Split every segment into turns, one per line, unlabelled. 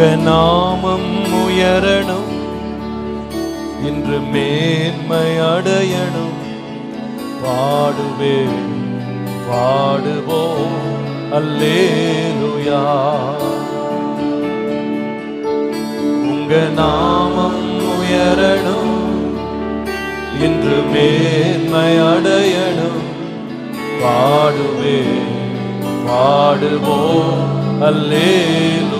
உங்க நாமம் உயரணும். இன்று மேன்மை அடையணும். பாடுவே பாடுவோம். அல்லேலுயா. உங்க நாமம் உயரணும். இன்று மேன்மை அடையணும். பாடுவே பாடுவோம். அல்லேலு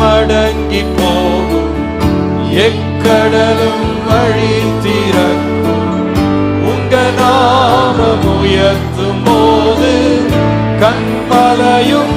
மடங்கி போகும் எக்கடலும் வழி திறக்கும். உங்க நாமம் உயர்த்தும் போது கண்மலையும்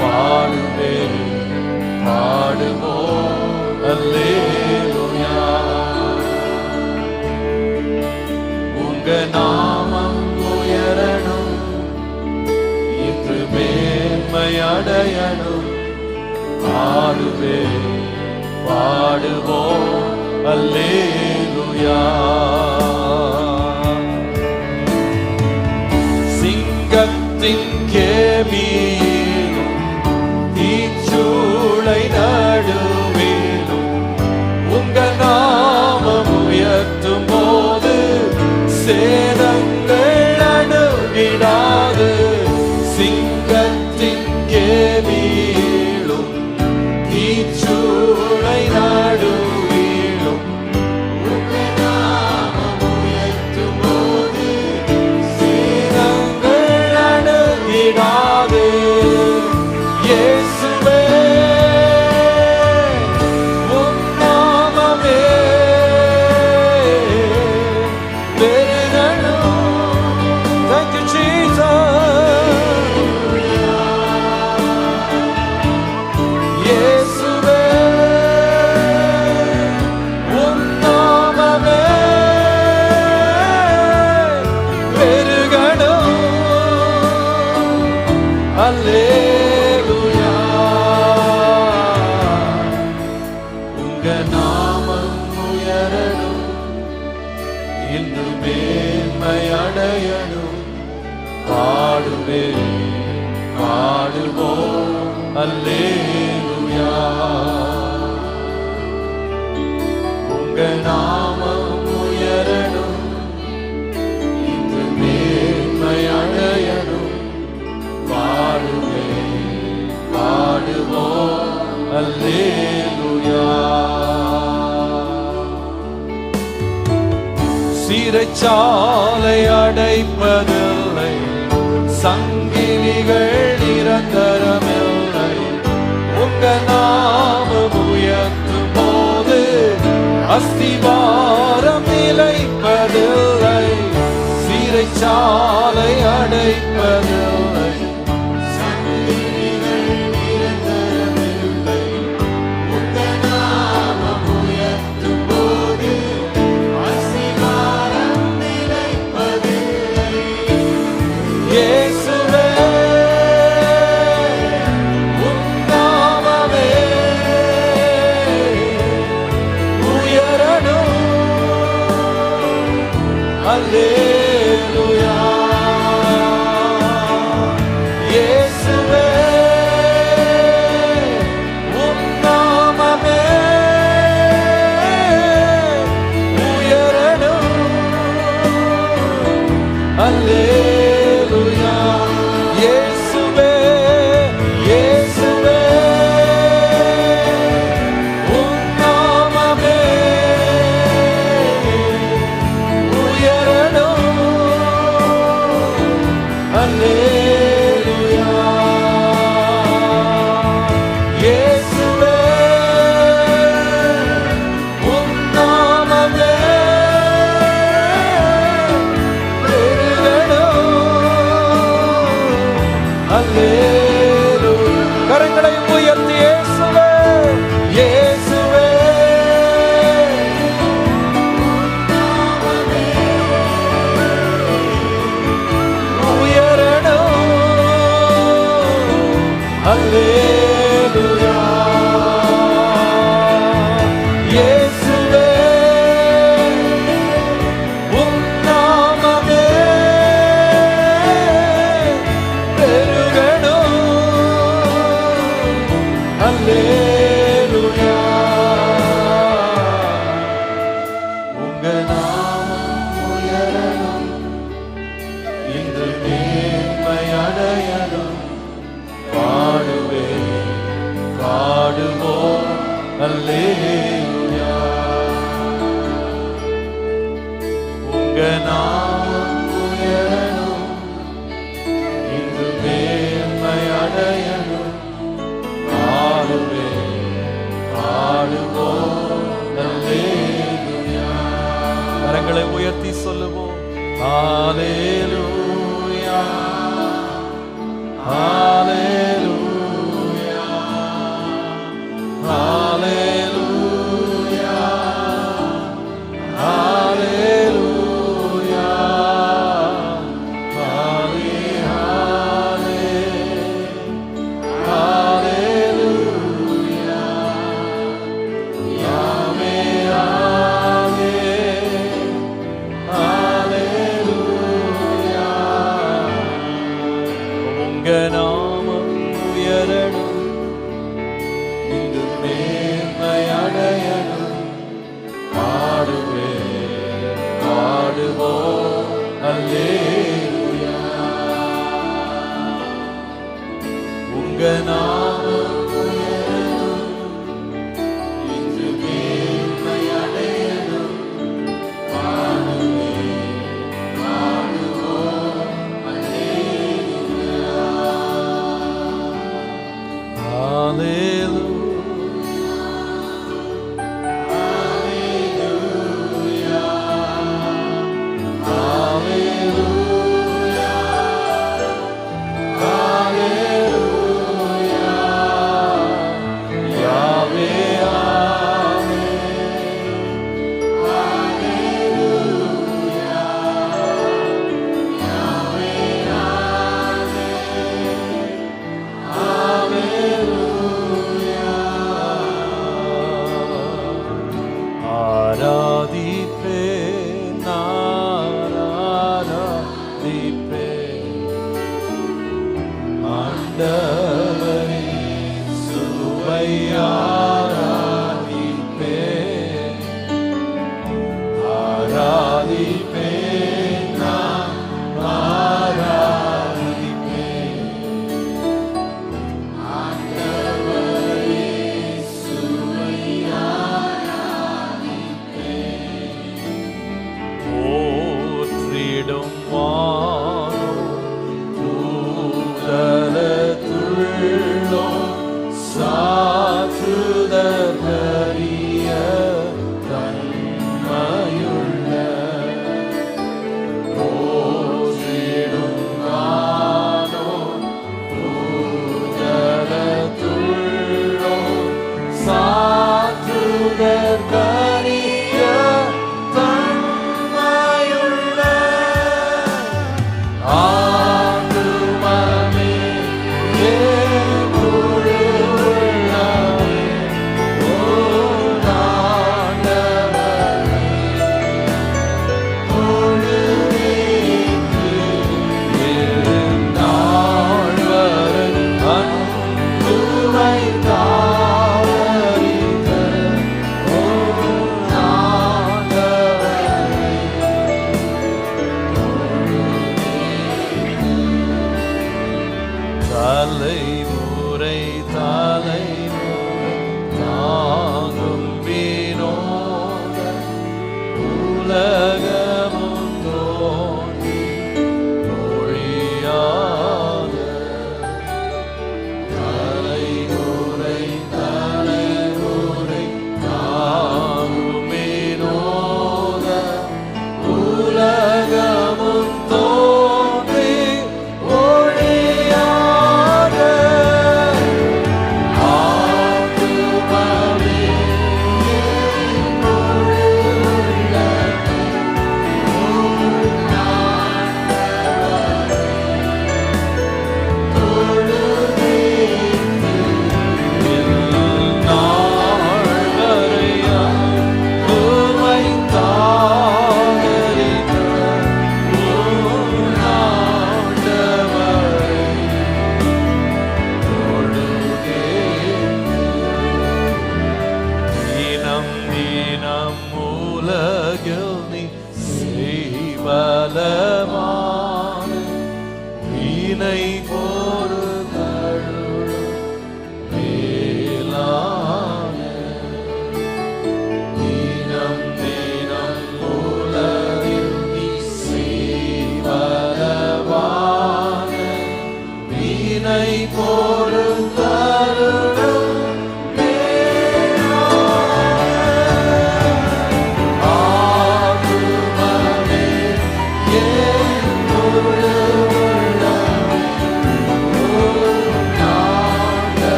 பாடுவே பாடுவோம். அல்லேலூயா. உங்க நாமம் உயரணும் இன்று மேன்மை அடையணும். பாடுவே பாடுவோம். அல்லேலூயா. சிங்கத்தின் கேமீனும் நாமம் உயரணும். இன்று மேன்மை அடையணும். பாடுவே பாடுவோம் அல்லேலூயா. சிறைச்சாலை அடைப்பதில்லை. சங்கிலிகள் நிரந்தரமில்லை. உங்க நாமம் அஸ்திவாரம் நிலைப்பதில்லை. சிறைச்சாலை அடைப்பதில்லை. கரங்களை உயர்த்தி சொல்லுவோம். ஆலேலூ பாடுவோம் அல்லேலூயா
와. I lay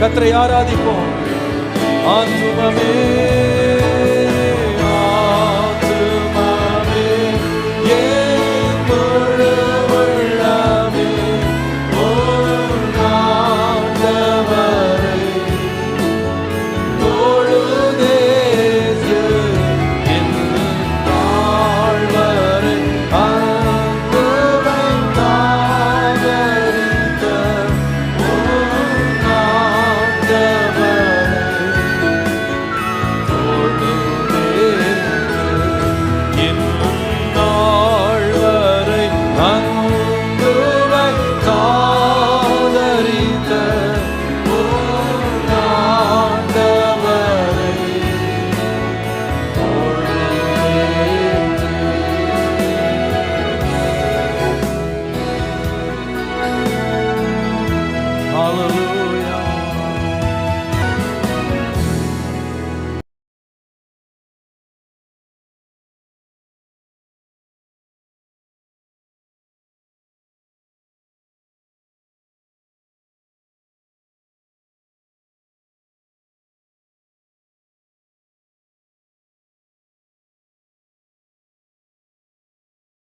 கத்தரை ஆராதிப்போம். ஆத்துமமே.